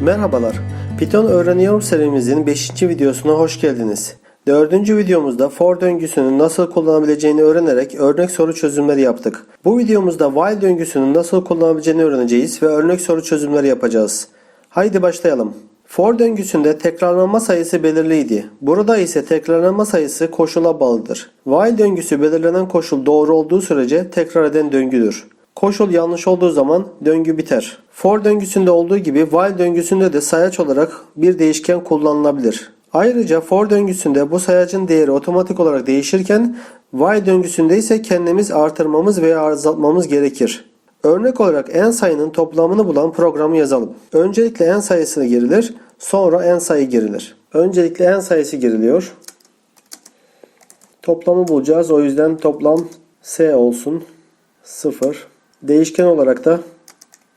Merhabalar. Python öğreniyorum serimizin 5. videosuna hoş geldiniz. 4. videomuzda for döngüsünün nasıl kullanabileceğini öğrenerek örnek soru çözümleri yaptık. Bu videomuzda while döngüsünün nasıl kullanabileceğini öğreneceğiz ve örnek soru çözümleri yapacağız. Haydi başlayalım. For döngüsünde tekrarlanma sayısı belirliydi. Burada ise tekrarlanma sayısı koşula bağlıdır. While döngüsü belirlenen koşul doğru olduğu sürece tekrar eden döngüdür. Koşul yanlış olduğu zaman döngü biter. For döngüsünde olduğu gibi while döngüsünde de sayaç olarak bir değişken kullanılabilir. Ayrıca for döngüsünde bu sayacın değeri otomatik olarak değişirken while döngüsünde ise kendimiz artırmamız veya azaltmamız gerekir. Örnek olarak en sayının toplamını bulan programı yazalım. Öncelikle en sayısı girilir, sonra en sayı girilir. Öncelikle en sayısı giriliyor. Toplamı bulacağız. O yüzden toplam S olsun. 0. Değişken olarak da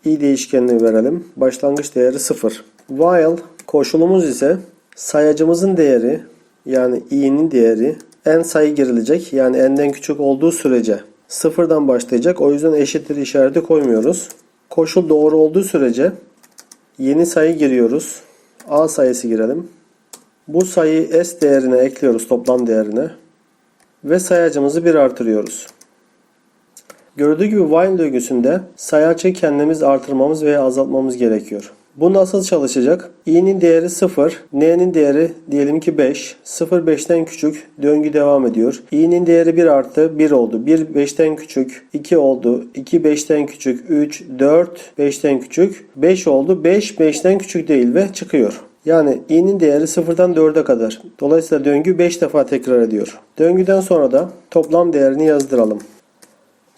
i değişkenini verelim. Başlangıç değeri 0. While koşulumuz ise sayacımızın değeri yani i'nin değeri en sayı girilecek. Yani n'den küçük olduğu sürece sıfırdan başlayacak. O yüzden eşittir işareti koymuyoruz. Koşul doğru olduğu sürece yeni sayı giriyoruz. A sayısı girelim. Bu sayıyı s değerine ekliyoruz toplam değerine. Ve sayacımızı bir artırıyoruz. Gördüğü gibi while döngüsünde sayacı kendimiz artırmamız veya azaltmamız gerekiyor. Bu nasıl çalışacak? i'nin değeri 0, n'nin değeri diyelim ki 5. 0 5'ten küçük döngü devam ediyor. i'nin değeri 1 artı 1 oldu. 1 5'ten küçük 2 oldu. 2 5'ten küçük 3, 4 5'ten küçük 5 oldu. 5 5'ten küçük değil ve çıkıyor. Yani i'nin değeri 0'dan 4'e kadar. Dolayısıyla döngü 5 defa tekrar ediyor. Döngüden sonra da toplam değerini yazdıralım.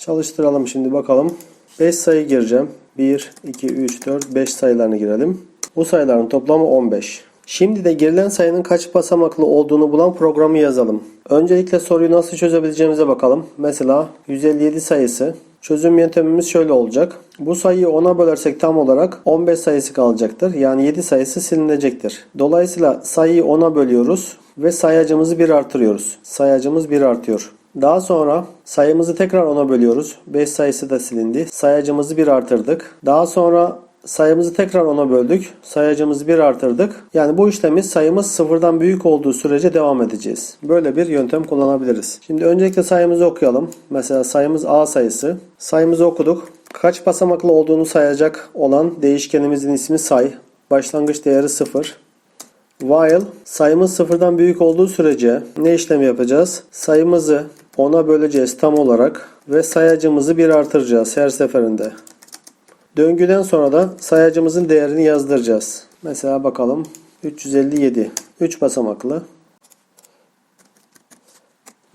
Çalıştıralım şimdi bakalım. 5 sayı gireceğim. 1, 2, 3, 4, 5 sayılarını girelim. Bu sayıların toplamı 15. Şimdi de girilen sayının kaç basamaklı olduğunu bulan programı yazalım. Öncelikle soruyu nasıl çözebileceğimize bakalım. Mesela 157 sayısı. Çözüm yöntemimiz şöyle olacak. Bu sayıyı 10'a bölersek tam olarak 15 sayısı kalacaktır. Yani 7 sayısı silinecektir. Dolayısıyla sayıyı 10'a bölüyoruz ve sayacımızı 1 artırıyoruz. Sayacımız 1 artıyor. Daha sonra sayımızı tekrar 10'a bölüyoruz. 5 sayısı da silindi. Sayacımızı 1 artırdık. Daha sonra sayımızı tekrar 10'a böldük. Sayacımızı 1 artırdık. Yani bu işlemi sayımız sıfırdan büyük olduğu sürece devam edeceğiz. Böyle bir yöntem kullanabiliriz. Şimdi öncelikle sayımızı okuyalım. Mesela sayımız A sayısı. Sayımızı okuduk. Kaç basamaklı olduğunu sayacak olan değişkenimizin ismi say. Başlangıç değeri 0. While sayımız sıfırdan büyük olduğu sürece ne işlemi yapacağız? Sayımızı 10'a böleceğiz tam olarak ve sayacımızı bir artıracağız her seferinde. Döngüden sonra da sayacımızın değerini yazdıracağız. Mesela bakalım 357 3 basamaklı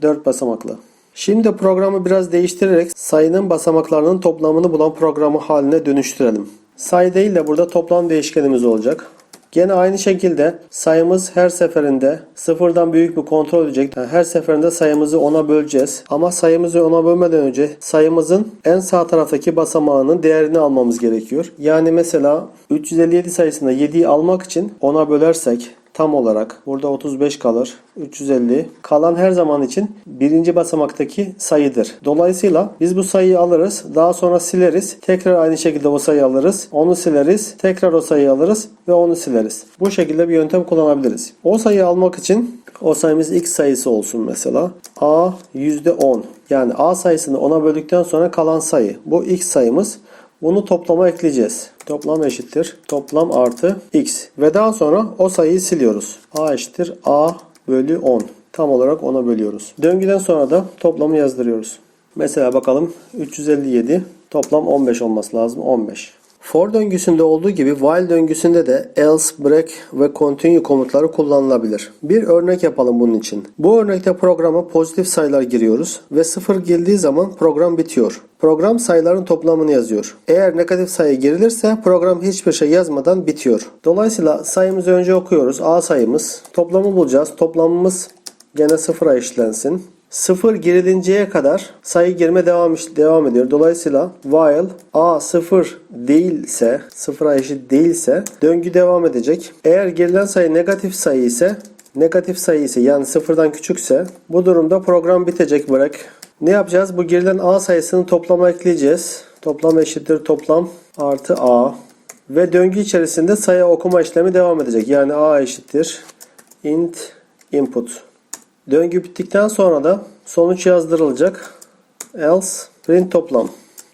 4 basamaklı. Şimdi programı biraz değiştirerek sayının basamaklarının toplamını bulan programı haline dönüştürelim. Sayı değil de burada toplam değişkenimiz olacak. Gene aynı şekilde sayımız her seferinde sıfırdan büyük mü kontrol edecek. Yani her seferinde sayımızı 10'a böleceğiz. Ama sayımızı 10'a bölmeden önce sayımızın en sağ taraftaki basamağının değerini almamız gerekiyor. Yani mesela 357 sayısında 7'yi almak için 10'a bölersek tam olarak burada 35 kalır. 350 kalan her zaman için birinci basamaktaki sayıdır. Dolayısıyla biz bu sayıyı alırız. Daha sonra sileriz. Tekrar aynı şekilde o sayıyı alırız. Onu sileriz. Tekrar o sayıyı alırız ve onu sileriz. Bu şekilde bir yöntem kullanabiliriz. O sayıyı almak için o sayımız x sayısı olsun mesela. A %10. Yani A sayısını 10'a böldükten sonra kalan sayı. Bu x sayımız. Bunu toplama ekleyeceğiz. Toplam eşittir. Toplam artı x. Ve daha sonra o sayıyı siliyoruz. A eşittir. A bölü 10. Tam olarak 10'a bölüyoruz. Döngüden sonra da toplamı yazdırıyoruz. Mesela bakalım 357 toplam 15 olması lazım. 15. For döngüsünde olduğu gibi while döngüsünde de else, break ve continue komutları kullanılabilir. Bir örnek yapalım bunun için. Bu örnekte programa pozitif sayılar giriyoruz ve sıfır girdiği zaman program bitiyor. Program sayıların toplamını yazıyor. Eğer negatif sayı girilirse program hiçbir şey yazmadan bitiyor. Dolayısıyla sayımızı önce okuyoruz. A sayımız. Toplamı bulacağız. Toplamımız gene sıfıra eşitlensin. Sıfır girilinceye kadar sayı girme devam devam ediyor. Dolayısıyla while a sıfır değilse, sıfıra eşit değilse döngü devam edecek. Eğer girilen sayı negatif sayı ise, negatif sayı ise yani sıfırdan küçükse bu durumda program bitecek bırak. Ne yapacağız? Bu girilen a sayısını toplama ekleyeceğiz. Toplam eşittir toplam artı a Ve döngü içerisinde sayı okuma işlemi devam edecek. Yani a eşittir int input. Döngü bittikten sonra da sonuç yazdırılacak. Else print toplam.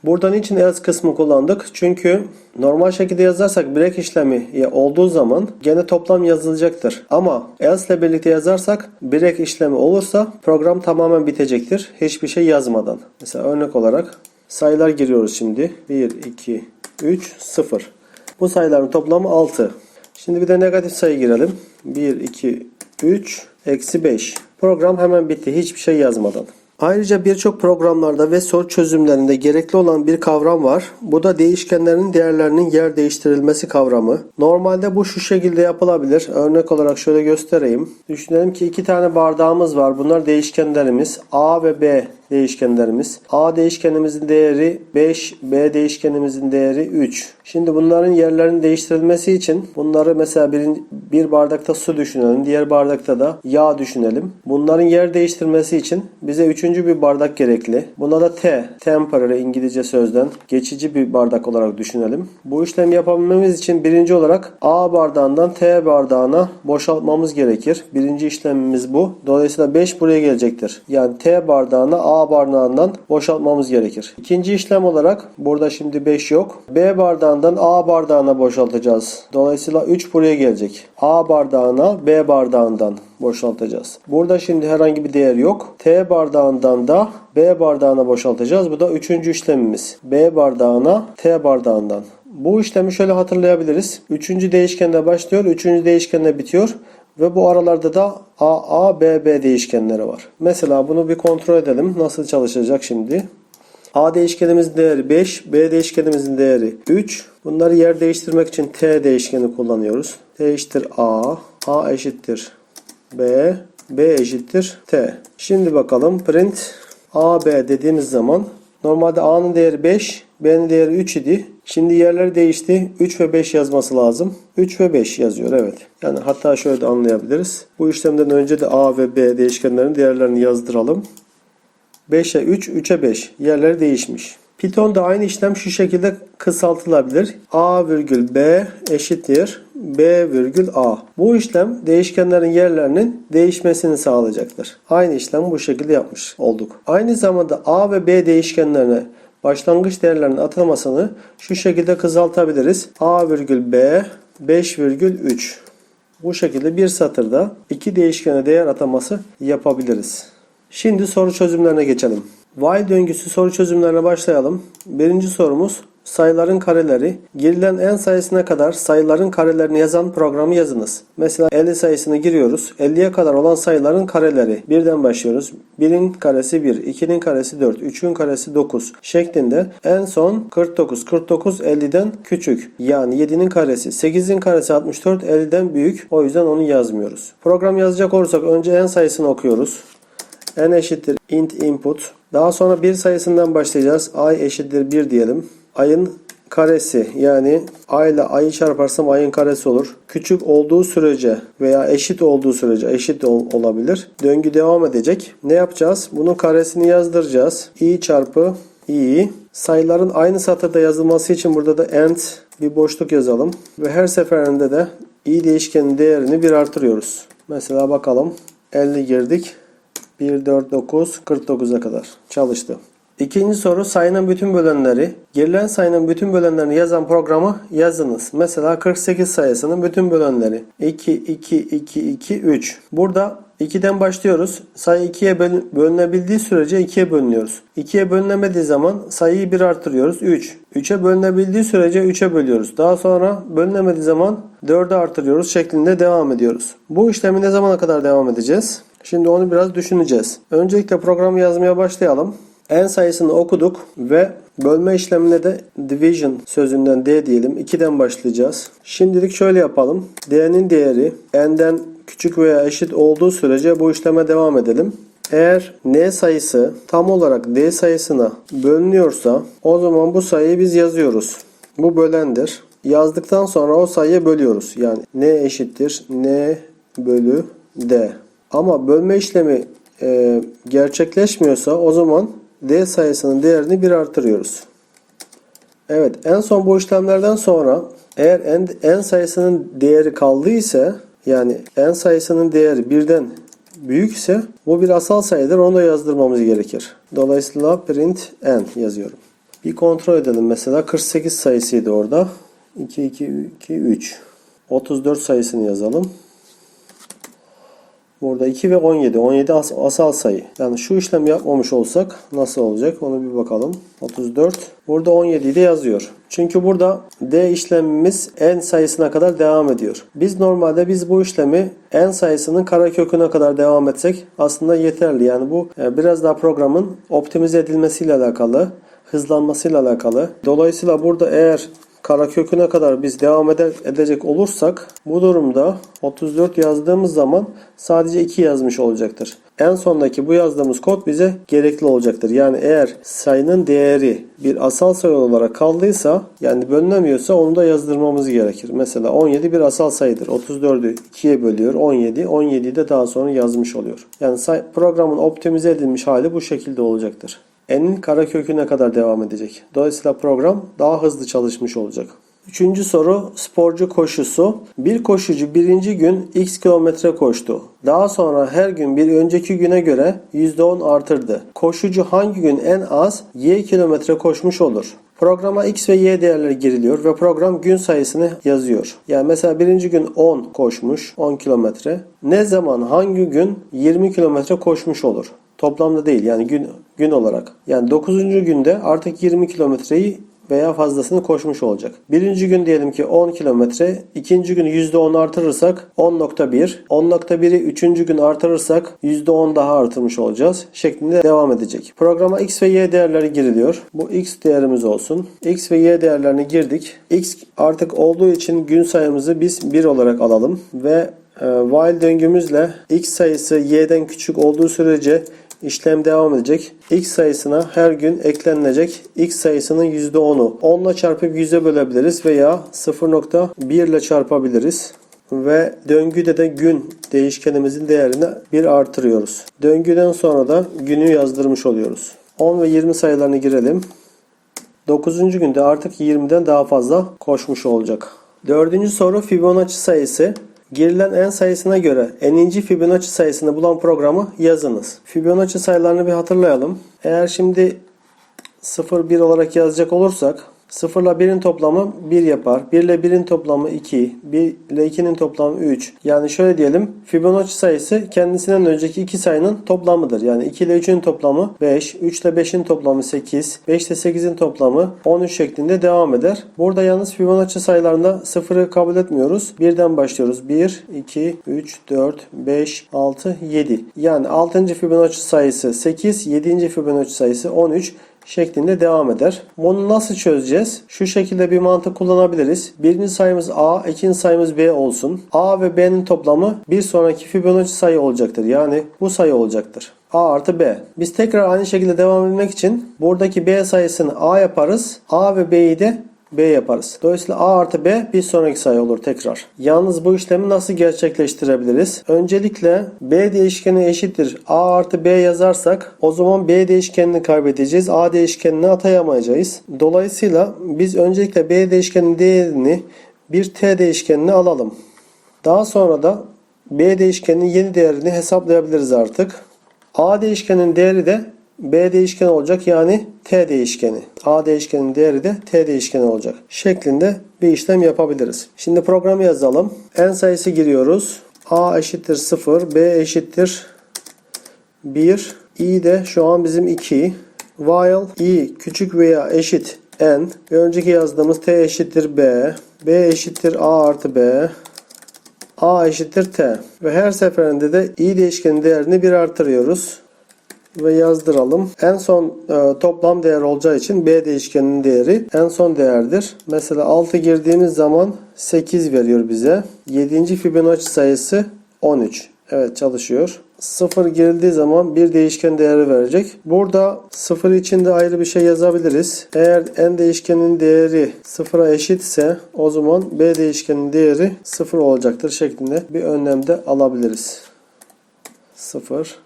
Buradan için else kısmı kullandık. Çünkü normal şekilde yazarsak break işlemi olduğu zaman gene toplam yazılacaktır. Ama else ile birlikte yazarsak break işlemi olursa program tamamen bitecektir. Hiçbir şey yazmadan. Mesela örnek olarak sayılar giriyoruz şimdi. 1, 2, 3, 0. Bu sayıların toplamı 6. Şimdi bir de negatif sayı girelim. 1, 2, 3, eksi 5. Program hemen bitti. Hiçbir şey yazmadan. Ayrıca birçok programlarda ve soru çözümlerinde gerekli olan bir kavram var. Bu da değişkenlerin değerlerinin yer değiştirilmesi kavramı. Normalde bu şu şekilde yapılabilir. Örnek olarak şöyle göstereyim. Düşünelim ki iki tane bardağımız var. Bunlar değişkenlerimiz. A ve B değişkenlerimiz. A değişkenimizin değeri 5, B değişkenimizin değeri 3. Şimdi bunların yerlerinin değiştirilmesi için bunları mesela bir, bir bardakta su düşünelim. Diğer bardakta da yağ düşünelim. Bunların yer değiştirmesi için bize üçüncü bir bardak gerekli. Buna da T, temporary İngilizce sözden geçici bir bardak olarak düşünelim. Bu işlemi yapabilmemiz için birinci olarak A bardağından T bardağına boşaltmamız gerekir. Birinci işlemimiz bu. Dolayısıyla 5 buraya gelecektir. Yani T bardağına A bardağından boşaltmamız gerekir. İkinci işlem olarak burada şimdi 5 yok. B bardağından A bardağına boşaltacağız. Dolayısıyla 3 buraya gelecek. A bardağına B bardağından boşaltacağız. Burada şimdi herhangi bir değer yok. T bardağından da B bardağına boşaltacağız. Bu da üçüncü işlemimiz. B bardağına T bardağından. Bu işlemi şöyle hatırlayabiliriz. Üçüncü değişkende başlıyor, üçüncü değişkende bitiyor. Ve bu aralarda da A, A, B, B değişkenleri var. Mesela bunu bir kontrol edelim. Nasıl çalışacak şimdi? A değişkenimizin değeri 5, B değişkenimizin değeri 3. Bunları yer değiştirmek için T değişkeni kullanıyoruz. T eşittir A, A eşittir B, B eşittir T. Şimdi bakalım print A, B dediğimiz zaman normalde A'nın değeri 5, B'nin değeri 3 idi. Şimdi yerleri değişti. 3 ve 5 yazması lazım. 3 ve 5 yazıyor evet. Yani hatta şöyle de anlayabiliriz. Bu işlemden önce de A ve B değişkenlerin değerlerini yazdıralım. 5'e 3, 3'e 5. Yerleri değişmiş. Python'da aynı işlem şu şekilde kısaltılabilir. A virgül B eşittir B virgül A. Bu işlem değişkenlerin yerlerinin değişmesini sağlayacaktır. Aynı işlem bu şekilde yapmış olduk. Aynı zamanda A ve B değişkenlerine başlangıç değerlerinin atılmasını şu şekilde kısaltabiliriz. A virgül B 5 virgül 3. Bu şekilde bir satırda iki değişkene değer ataması yapabiliriz. Şimdi soru çözümlerine geçelim. While döngüsü soru çözümlerine başlayalım. Birinci sorumuz sayıların kareleri. Girilen en sayısına kadar sayıların karelerini yazan programı yazınız. Mesela 50 sayısını giriyoruz. 50'ye kadar olan sayıların kareleri. Birden başlıyoruz. 1'in karesi 1, 2'nin karesi 4, 3'ün karesi 9 şeklinde en son 49. 49 50'den küçük. Yani 7'nin karesi. 8'in karesi 64 50'den büyük. O yüzden onu yazmıyoruz. Program yazacak olursak önce en sayısını okuyoruz n eşittir int input. Daha sonra bir sayısından başlayacağız. i eşittir 1 diyelim. Ayın karesi yani a ile ayı çarparsam ayın karesi olur. Küçük olduğu sürece veya eşit olduğu sürece eşit ol, olabilir. Döngü devam edecek. Ne yapacağız? Bunun karesini yazdıracağız. i çarpı i. Sayıların aynı satırda yazılması için burada da end bir boşluk yazalım. Ve her seferinde de i değişkenin değerini bir artırıyoruz. Mesela bakalım 50 girdik. 1, 4, 9, 49'a kadar çalıştı. İkinci soru sayının bütün bölenleri. Girilen sayının bütün bölenlerini yazan programı yazınız. Mesela 48 sayısının bütün bölenleri. 2, 2, 2, 2, 3. Burada 2'den başlıyoruz. Sayı 2'ye bölünebildiği sürece 2'ye bölünüyoruz. 2'ye bölünemediği zaman sayıyı 1 artırıyoruz. 3. 3'e bölünebildiği sürece 3'e bölüyoruz. Daha sonra bölünemediği zaman 4'e artırıyoruz şeklinde devam ediyoruz. Bu işlemi ne zamana kadar devam edeceğiz? Şimdi onu biraz düşüneceğiz. Öncelikle programı yazmaya başlayalım. En sayısını okuduk ve bölme işlemine de division sözünden d diyelim. 2'den başlayacağız. Şimdilik şöyle yapalım. d'nin değeri n'den küçük veya eşit olduğu sürece bu işleme devam edelim. Eğer n sayısı tam olarak d sayısına bölünüyorsa o zaman bu sayıyı biz yazıyoruz. Bu bölendir. Yazdıktan sonra o sayıya bölüyoruz. Yani n eşittir n bölü d. Ama bölme işlemi e, gerçekleşmiyorsa o zaman d sayısının değerini bir artırıyoruz. Evet en son bu işlemlerden sonra eğer en, en sayısının değeri kaldıysa yani en sayısının değeri birden büyükse bu bir asal sayıdır. Onu da yazdırmamız gerekir. Dolayısıyla print n yazıyorum. Bir kontrol edelim. Mesela 48 sayısıydı orada. 2, 2, 2, 3. 34 sayısını yazalım. Burada 2 ve 17. 17 as- asal sayı. Yani şu işlem yapmamış olsak nasıl olacak? Onu bir bakalım. 34. Burada 17'yi de yazıyor. Çünkü burada D işlemimiz n sayısına kadar devam ediyor. Biz normalde biz bu işlemi n sayısının kareköküne kadar devam etsek aslında yeterli. Yani bu e, biraz daha programın optimize edilmesiyle alakalı, hızlanmasıyla alakalı. Dolayısıyla burada eğer karaköküne kadar biz devam ede- edecek olursak bu durumda 34 yazdığımız zaman sadece 2 yazmış olacaktır. En sondaki bu yazdığımız kod bize gerekli olacaktır. Yani eğer sayının değeri bir asal sayı olarak kaldıysa yani bölünemiyorsa onu da yazdırmamız gerekir. Mesela 17 bir asal sayıdır. 34'ü 2'ye bölüyor 17. 17'yi de daha sonra yazmış oluyor. Yani programın optimize edilmiş hali bu şekilde olacaktır n'in kareköküne kadar devam edecek. Dolayısıyla program daha hızlı çalışmış olacak. Üçüncü soru sporcu koşusu. Bir koşucu birinci gün x kilometre koştu. Daha sonra her gün bir önceki güne göre %10 artırdı. Koşucu hangi gün en az y kilometre koşmuş olur? Programa x ve y değerleri giriliyor ve program gün sayısını yazıyor. Yani mesela birinci gün 10 koşmuş 10 kilometre. Ne zaman hangi gün 20 kilometre koşmuş olur? Toplamda değil yani gün gün olarak. Yani 9. günde artık 20 kilometreyi veya fazlasını koşmuş olacak. Birinci gün diyelim ki 10 kilometre. ikinci gün %10 artırırsak 10.1. 10.1'i üçüncü gün artırırsak %10 daha artırmış olacağız. Şeklinde devam edecek. Programa x ve y değerleri giriliyor. Bu x değerimiz olsun. x ve y değerlerini girdik. x artık olduğu için gün sayımızı biz 1 olarak alalım. Ve e, while döngümüzle x sayısı y'den küçük olduğu sürece İşlem devam edecek. X sayısına her gün eklenilecek X sayısının %10'u 10 ile çarpıp 100'e bölebiliriz veya 0.1 ile çarpabiliriz. Ve döngüde de gün değişkenimizin değerini bir artırıyoruz. Döngüden sonra da günü yazdırmış oluyoruz. 10 ve 20 sayılarını girelim. 9. günde artık 20'den daha fazla koşmuş olacak. Dördüncü soru Fibonacci sayısı. Girilen en sayısına göre eninci Fibonacci sayısını bulan programı yazınız. Fibonacci sayılarını bir hatırlayalım. Eğer şimdi 0 1 olarak yazacak olursak 0 ile 1'in toplamı 1 yapar. 1 ile 1'in toplamı 2. 1 ile 2'nin toplamı 3. Yani şöyle diyelim. Fibonacci sayısı kendisinden önceki iki sayının toplamıdır. Yani 2 ile 3'ün toplamı 5. 3 ile 5'in toplamı 8. 5 ile 8'in toplamı 13 şeklinde devam eder. Burada yalnız Fibonacci sayılarında 0'ı kabul etmiyoruz. 1'den başlıyoruz. 1, 2, 3, 4, 5, 6, 7. Yani 6. Fibonacci sayısı 8. 7. Fibonacci sayısı 13 şeklinde devam eder. Bunu nasıl çözeceğiz? Şu şekilde bir mantık kullanabiliriz. Birinci sayımız A, ikinci sayımız B olsun. A ve B'nin toplamı bir sonraki Fibonacci sayı olacaktır. Yani bu sayı olacaktır. A artı B. Biz tekrar aynı şekilde devam etmek için buradaki B sayısını A yaparız. A ve B'yi de B yaparız. Dolayısıyla A artı B bir sonraki sayı olur tekrar. Yalnız bu işlemi nasıl gerçekleştirebiliriz? Öncelikle B değişkeni eşittir. A artı B yazarsak o zaman B değişkenini kaybedeceğiz. A değişkenini atayamayacağız. Dolayısıyla biz öncelikle B değişkeninin değerini bir T değişkenine alalım. Daha sonra da B değişkeninin yeni değerini hesaplayabiliriz artık. A değişkenin değeri de B değişkeni olacak yani T değişkeni. A değişkenin değeri de T değişkeni olacak. Şeklinde bir işlem yapabiliriz. Şimdi programı yazalım. N sayısı giriyoruz. A eşittir 0, B eşittir 1, i de şu an bizim 2. While i küçük veya eşit n ve önceki yazdığımız t eşittir b, b eşittir a artı b, a eşittir t ve her seferinde de i değişkenin değerini bir artırıyoruz ve yazdıralım. En son e, toplam değer olacağı için B değişkeninin değeri en son değerdir. Mesela 6 girdiğimiz zaman 8 veriyor bize. 7. Fibonacci sayısı 13. Evet çalışıyor. 0 girildiği zaman bir değişken değeri verecek. Burada 0 için de ayrı bir şey yazabiliriz. Eğer n değişkenin değeri 0'a eşitse o zaman b değişkenin değeri 0 olacaktır şeklinde bir önlemde alabiliriz. 0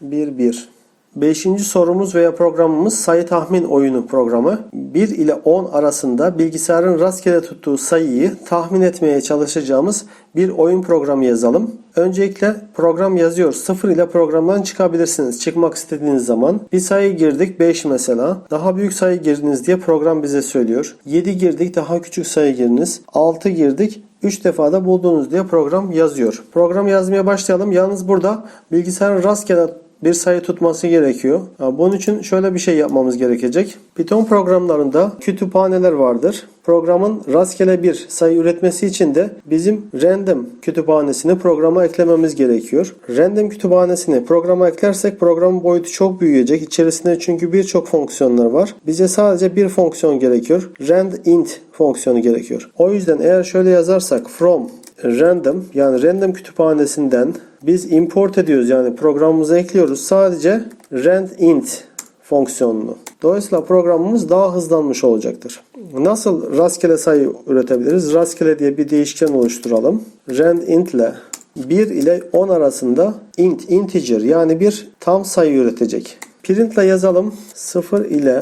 1 1 Beşinci sorumuz veya programımız sayı tahmin oyunu programı. 1 ile 10 arasında bilgisayarın rastgele tuttuğu sayıyı tahmin etmeye çalışacağımız bir oyun programı yazalım. Öncelikle program yazıyor. 0 ile programdan çıkabilirsiniz. Çıkmak istediğiniz zaman. Bir sayı girdik 5 mesela. Daha büyük sayı girdiniz diye program bize söylüyor. 7 girdik daha küçük sayı giriniz. 6 girdik 3 defada buldunuz diye program yazıyor. Program yazmaya başlayalım. Yalnız burada bilgisayarın rastgele bir sayı tutması gerekiyor. Bunun için şöyle bir şey yapmamız gerekecek. Python programlarında kütüphaneler vardır. Programın rastgele bir sayı üretmesi için de bizim random kütüphanesini programa eklememiz gerekiyor. Random kütüphanesini programa eklersek programın boyutu çok büyüyecek. İçerisinde çünkü birçok fonksiyonlar var. Bize sadece bir fonksiyon gerekiyor. Rand int fonksiyonu gerekiyor. O yüzden eğer şöyle yazarsak from random yani random kütüphanesinden biz import ediyoruz yani programımıza ekliyoruz sadece rand int fonksiyonunu. Dolayısıyla programımız daha hızlanmış olacaktır. Nasıl rastgele sayı üretebiliriz? Rastgele diye bir değişken oluşturalım. Rand int ile 1 ile 10 arasında int, integer yani bir tam sayı üretecek. Print ile yazalım. 0 ile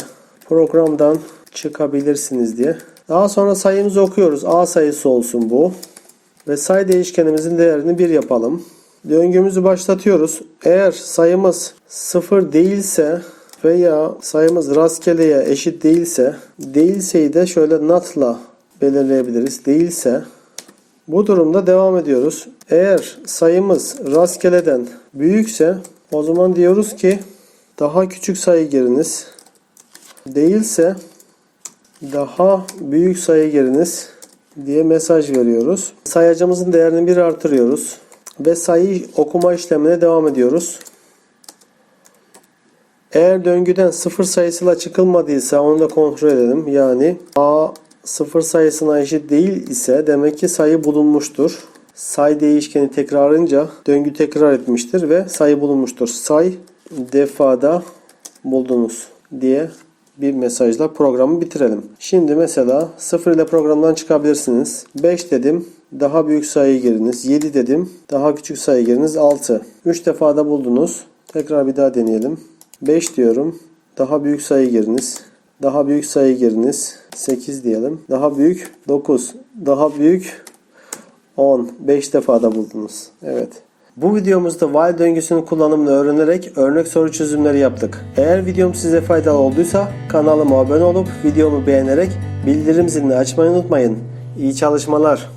programdan çıkabilirsiniz diye. Daha sonra sayımızı okuyoruz. A sayısı olsun bu. Ve sayı değişkenimizin değerini 1 yapalım. Döngümüzü başlatıyoruz. Eğer sayımız 0 değilse veya sayımız rastgeleye eşit değilse değilseyi de şöyle not'la belirleyebiliriz. Değilse bu durumda devam ediyoruz. Eğer sayımız rastgeleden büyükse o zaman diyoruz ki daha küçük sayı giriniz. Değilse daha büyük sayı giriniz diye mesaj veriyoruz. Sayacımızın değerini bir artırıyoruz. Ve sayı okuma işlemine devam ediyoruz. Eğer döngüden sıfır sayısıyla çıkılmadıysa onu da kontrol edelim. Yani A sıfır sayısına eşit değil ise demek ki sayı bulunmuştur. Say değişkeni tekrarınca döngü tekrar etmiştir ve sayı bulunmuştur. Say defada buldunuz diye bir mesajla programı bitirelim. Şimdi mesela 0 ile programdan çıkabilirsiniz. 5 dedim. Daha büyük sayı giriniz. 7 dedim. Daha küçük sayı giriniz. 6. 3 defada buldunuz. Tekrar bir daha deneyelim. 5 diyorum. Daha büyük sayı giriniz. Daha büyük sayı giriniz. 8 diyelim. Daha büyük 9. Daha büyük 10. 5 defada buldunuz. Evet. Bu videomuzda while döngüsünün kullanımını öğrenerek örnek soru çözümleri yaptık. Eğer videom size faydalı olduysa kanalıma abone olup videomu beğenerek bildirim zilini açmayı unutmayın. İyi çalışmalar.